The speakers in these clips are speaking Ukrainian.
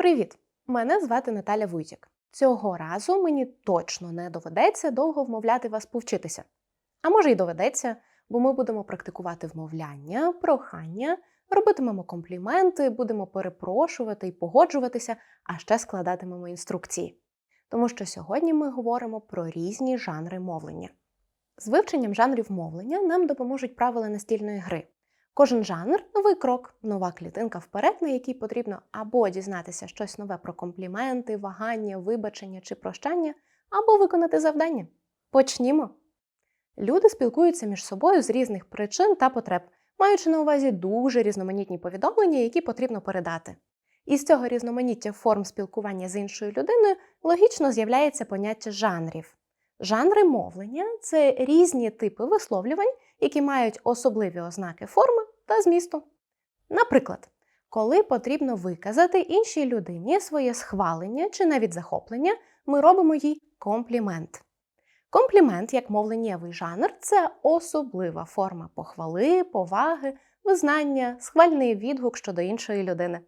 Привіт! Мене звати Наталя Вуйтік. Цього разу мені точно не доведеться довго вмовляти вас повчитися. А може й доведеться, бо ми будемо практикувати вмовляння, прохання, робитимемо компліменти, будемо перепрошувати і погоджуватися, а ще складатимемо інструкції. Тому що сьогодні ми говоримо про різні жанри мовлення. З вивченням жанрів мовлення нам допоможуть правила настільної гри. Кожен жанр новий крок, нова клітинка вперед, на якій потрібно або дізнатися щось нове про компліменти, вагання, вибачення чи прощання, або виконати завдання. Почнімо. Люди спілкуються між собою з різних причин та потреб, маючи на увазі дуже різноманітні повідомлення, які потрібно передати. Із цього різноманіття форм спілкування з іншою людиною логічно з'являється поняття жанрів. Жанри мовлення це різні типи висловлювань, які мають особливі ознаки форми та змісту. Наприклад, коли потрібно виказати іншій людині своє схвалення чи навіть захоплення, ми робимо їй комплімент. Комплімент, як мовленнєвий жанр, це особлива форма похвали, поваги, визнання, схвальний відгук щодо іншої людини.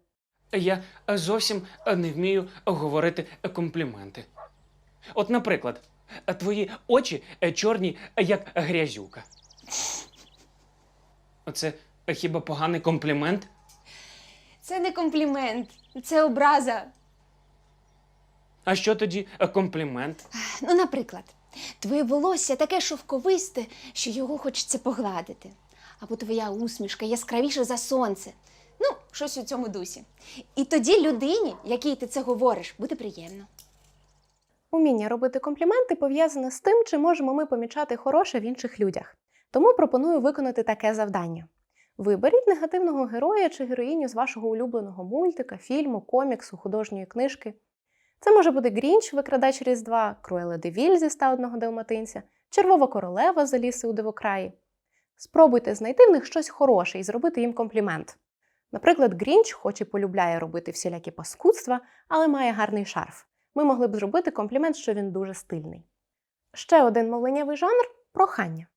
Я зовсім не вмію говорити компліменти. От, наприклад, твої очі е, чорні, як грязюка. Оце хіба поганий комплімент? Це не комплімент, це образа. А що тоді е, комплімент? Ну, наприклад, твоє волосся таке шовковисте, що його хочеться погладити. Або твоя усмішка яскравіша за сонце. Ну, щось у цьому дусі. І тоді людині, якій ти це говориш, буде приємно. Уміння робити компліменти пов'язане з тим, чи можемо ми помічати хороше в інших людях. Тому пропоную виконати таке завдання. Виберіть негативного героя чи героїню з вашого улюбленого мультика, фільму, коміксу, художньої книжки. Це може бути Грінч, викрадач Різдва, Круела де Віль зі ста одного далматинця, Червова королева з Аліси у дивокраї. Спробуйте знайти в них щось хороше і зробити їм комплімент. Наприклад, Грінч, хоч і полюбляє робити всілякі паскудства, але має гарний шарф. Ми могли б зробити комплімент, що він дуже стильний. Ще один мовленнєвий жанр прохання.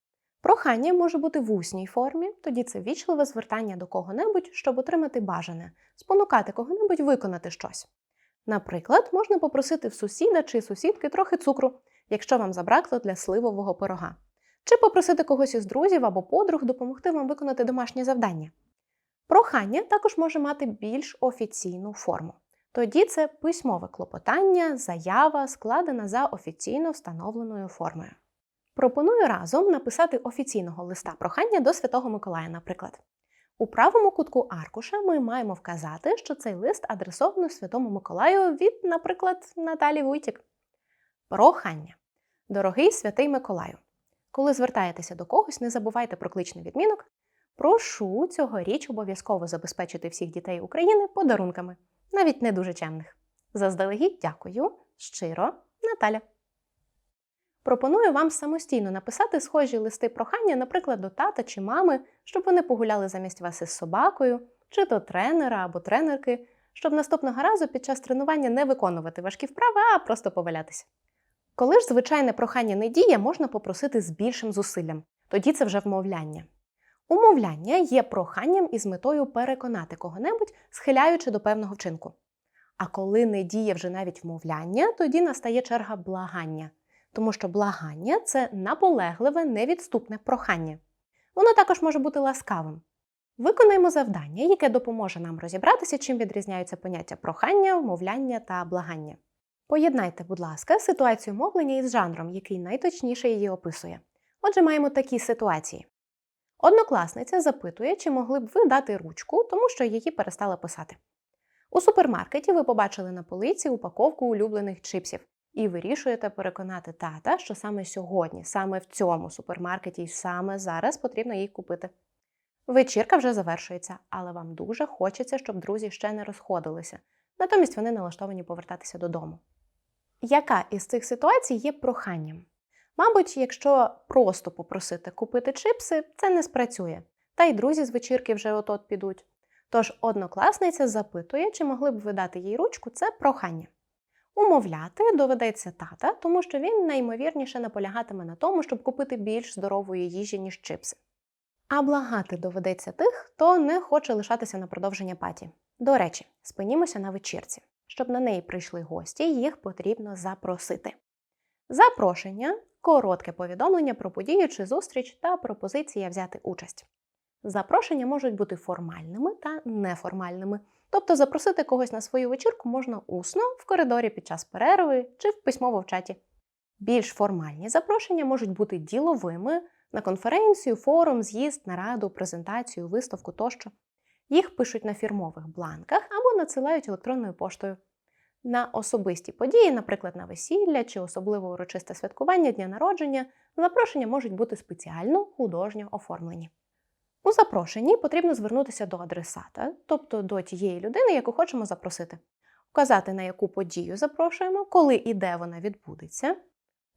Прохання може бути в усній формі, тоді це вічливе звертання до кого-небудь, щоб отримати бажане, спонукати кого-небудь виконати щось. Наприклад, можна попросити в сусіда чи сусідки трохи цукру, якщо вам забракло для сливового пирога, чи попросити когось із друзів або подруг допомогти вам виконати домашнє завдання. Прохання також може мати більш офіційну форму. Тоді це письмове клопотання, заява, складена за офіційно встановленою формою. Пропоную разом написати офіційного листа прохання до Святого Миколая, наприклад. У правому кутку аркуша ми маємо вказати, що цей лист адресовано Святому Миколаю від, наприклад, Наталі Вуйтік. Прохання. Дорогий святий Миколаю. Коли звертаєтеся до когось, не забувайте про кличний відмінок. Прошу цьогоріч обов'язково забезпечити всіх дітей України подарунками, навіть не дуже чемних. Заздалегідь дякую, щиро, Наталя. Пропоную вам самостійно написати схожі листи прохання, наприклад, до тата чи мами, щоб вони погуляли замість вас із собакою, чи до тренера або тренерки, щоб наступного разу під час тренування не виконувати важкі вправи, а просто повалятися. Коли ж звичайне прохання не діє, можна попросити з більшим зусиллям. Тоді це вже вмовляння. Умовляння є проханням із метою переконати кого-небудь, схиляючи до певного вчинку. А коли не діє вже навіть вмовляння, тоді настає черга благання, тому що благання це наполегливе, невідступне прохання. Воно також може бути ласкавим. Виконаємо завдання, яке допоможе нам розібратися, чим відрізняються поняття прохання, вмовляння та благання. Поєднайте, будь ласка, ситуацію мовлення із жанром, який найточніше її описує. Отже, маємо такі ситуації. Однокласниця запитує, чи могли б ви дати ручку, тому що її перестала писати. У супермаркеті ви побачили на полиці упаковку улюблених чипсів і вирішуєте переконати тата, що саме сьогодні, саме в цьому супермаркеті і саме зараз потрібно їх купити. Вечірка вже завершується, але вам дуже хочеться, щоб друзі ще не розходилися. Натомість вони налаштовані повертатися додому. Яка із цих ситуацій є проханням? Мабуть, якщо просто попросити купити чипси, це не спрацює, та й друзі з вечірки вже от-от підуть. Тож однокласниця запитує, чи могли б ви дати їй ручку, це прохання. Умовляти доведеться тата, тому що він найімовірніше наполягатиме на тому, щоб купити більш здорової їжі, ніж чипси. А благати доведеться тих, хто не хоче лишатися на продовження паті. До речі, спинімося на вечірці. Щоб на неї прийшли гості, їх потрібно запросити. Запрошення коротке повідомлення про подію чи зустріч та пропозиція взяти участь. Запрошення можуть бути формальними та неформальними. Тобто запросити когось на свою вечірку можна усно, в коридорі під час перерви чи в письмово в чаті. Більш формальні запрошення можуть бути діловими на конференцію, форум, з'їзд, нараду, презентацію, виставку тощо. Їх пишуть на фірмових бланках або надсилають електронною поштою. На особисті події, наприклад, на весілля чи особливо урочисте святкування дня народження, запрошення можуть бути спеціально художньо оформлені. У запрошенні потрібно звернутися до адресата, тобто до тієї людини, яку хочемо запросити, вказати, на яку подію запрошуємо, коли і де вона відбудеться.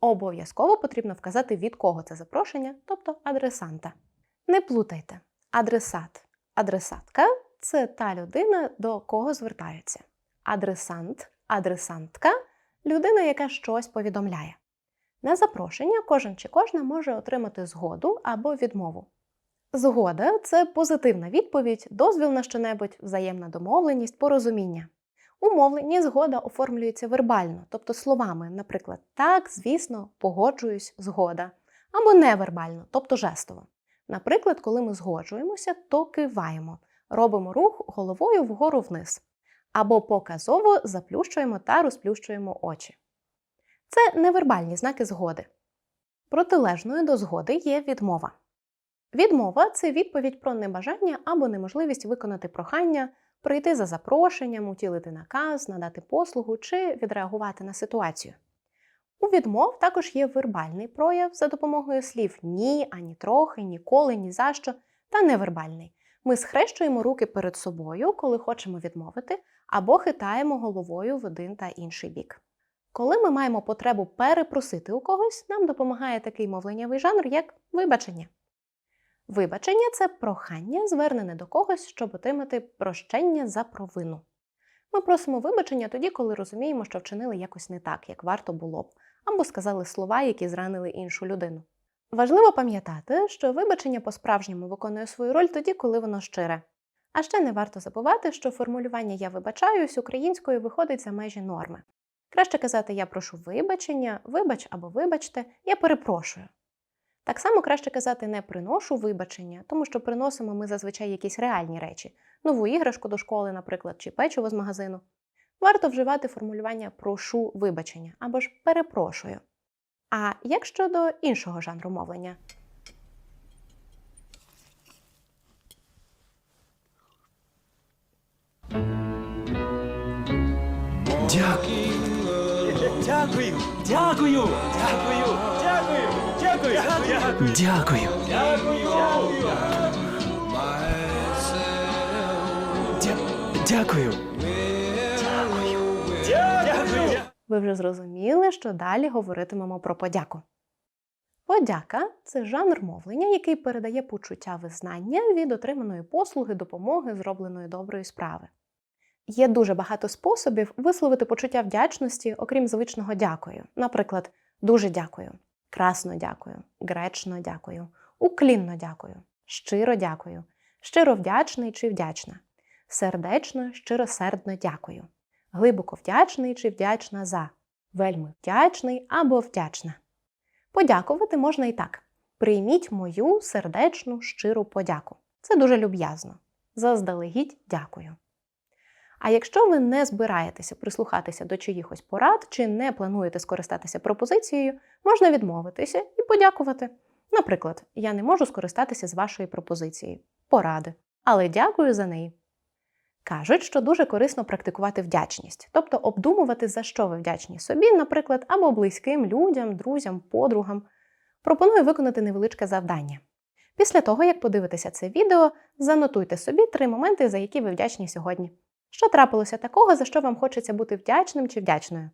Обов'язково потрібно вказати, від кого це запрошення, тобто адресанта. Не плутайте, адресат, адресатка це та людина, до кого звертаються. Адресант, адресантка людина, яка щось повідомляє. На запрошення кожен чи кожна може отримати згоду або відмову. Згода це позитивна відповідь, дозвіл на щонебудь, взаємна домовленість, порозуміння. У мовленні згода оформлюється вербально, тобто словами, наприклад, так, звісно, погоджуюсь, згода, або невербально, тобто жестово. Наприклад, коли ми згоджуємося, то киваємо, робимо рух головою вгору вниз, або показово заплющуємо та розплющуємо очі. Це невербальні знаки згоди. Протилежною до згоди є відмова. Відмова це відповідь про небажання або неможливість виконати прохання, прийти за запрошенням, утілити наказ, надати послугу чи відреагувати на ситуацію. У відмов також є вербальний прояв за допомогою слів ні, ані трохи, ніколи, ні за що та невербальний. Ми схрещуємо руки перед собою, коли хочемо відмовити, або хитаємо головою в один та інший бік. Коли ми маємо потребу перепросити у когось, нам допомагає такий мовленнєвий жанр, як вибачення. Вибачення це прохання, звернене до когось, щоб отримати прощення за провину. Ми просимо вибачення тоді, коли розуміємо, що вчинили якось не так, як варто було б, або сказали слова, які зранили іншу людину. Важливо пам'ятати, що вибачення по-справжньому виконує свою роль тоді, коли воно щире. А ще не варто забувати, що формулювання Я вибачаюсь українською виходить за межі норми. Краще казати Я прошу вибачення, вибач або вибачте, я перепрошую. Так само краще казати не приношу вибачення, тому що приносимо ми зазвичай якісь реальні речі, нову іграшку до школи, наприклад, чи печиво з магазину. Варто вживати формулювання прошу вибачення або ж перепрошую. А як щодо іншого жанру мовлення? Дякую. Дякую. Дякую. Дякую. Дякую. Дякую. Дякую. Дя- Дякую. Дякую. Ви вже зрозуміли, що далі говоритимемо про подяку. Подяка це жанр мовлення, який передає почуття визнання від отриманої послуги, допомоги, зробленої доброї справи. Є дуже багато способів висловити почуття вдячності, окрім звичного дякую. Наприклад, дуже дякую, красно дякую, гречно дякую, уклінно дякую, щиро дякую, щиро вдячний чи вдячна, сердечно, щиросердно дякую, глибоко вдячний чи вдячна за, вельми вдячний або вдячна. Подякувати можна і так: прийміть мою сердечну щиру подяку. Це дуже люб'язно. Заздалегідь дякую. А якщо ви не збираєтеся прислухатися до чиїхось порад чи не плануєте скористатися пропозицією, можна відмовитися і подякувати. Наприклад, я не можу скористатися з вашої пропозиції, поради, але дякую за неї. Кажуть, що дуже корисно практикувати вдячність, тобто обдумувати, за що ви вдячні собі, наприклад, або близьким людям, друзям, подругам. Пропоную виконати невеличке завдання. Після того, як подивитеся це відео, занотуйте собі три моменти, за які ви вдячні сьогодні. Що трапилося такого, за що вам хочеться бути вдячним чи вдячною?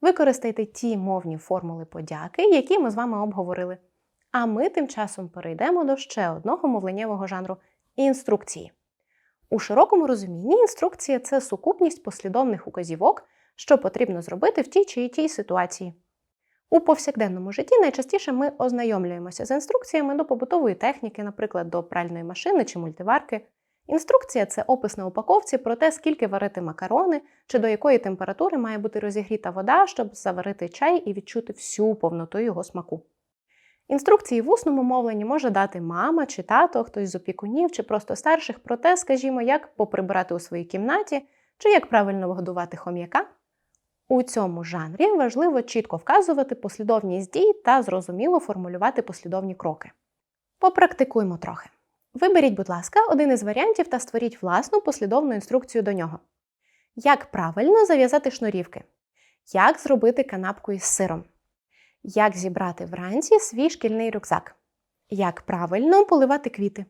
Використайте ті мовні формули подяки, які ми з вами обговорили. А ми тим часом перейдемо до ще одного мовленнєвого жанру інструкції. У широкому розумінні інструкція це сукупність послідовних указівок, що потрібно зробити в тій чи тій ситуації. У повсякденному житті найчастіше ми ознайомлюємося з інструкціями до побутової техніки, наприклад, до пральної машини чи мультиварки. Інструкція це опис на упаковці про те, скільки варити макарони чи до якої температури має бути розігріта вода, щоб заварити чай і відчути всю повноту його смаку. Інструкції в усному мовленні може дати мама чи тато, хтось з опікунів чи просто старших про те, скажімо, як поприбирати у своїй кімнаті чи як правильно вгодувати хом'яка. У цьому жанрі важливо чітко вказувати послідовність дій та зрозуміло формулювати послідовні кроки. Попрактикуймо трохи. Виберіть, будь ласка, один із варіантів та створіть власну послідовну інструкцію до нього. Як правильно зав'язати шнурівки? Як зробити канапку із сиром? Як зібрати вранці свій шкільний рюкзак? Як правильно поливати квіти?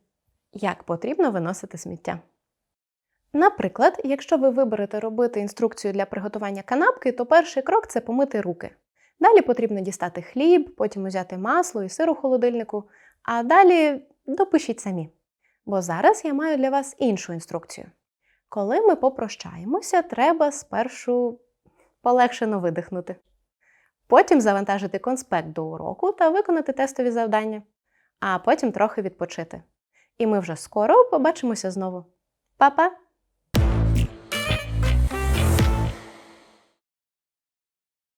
Як потрібно виносити сміття? Наприклад, якщо ви виберете робити інструкцію для приготування канапки, то перший крок це помити руки. Далі потрібно дістати хліб, потім взяти масло і сир у холодильнику, а далі допишіть самі. Бо зараз я маю для вас іншу інструкцію. Коли ми попрощаємося, треба спершу полегшено видихнути. Потім завантажити конспект до уроку та виконати тестові завдання, а потім трохи відпочити. І ми вже скоро побачимося знову. Па-па!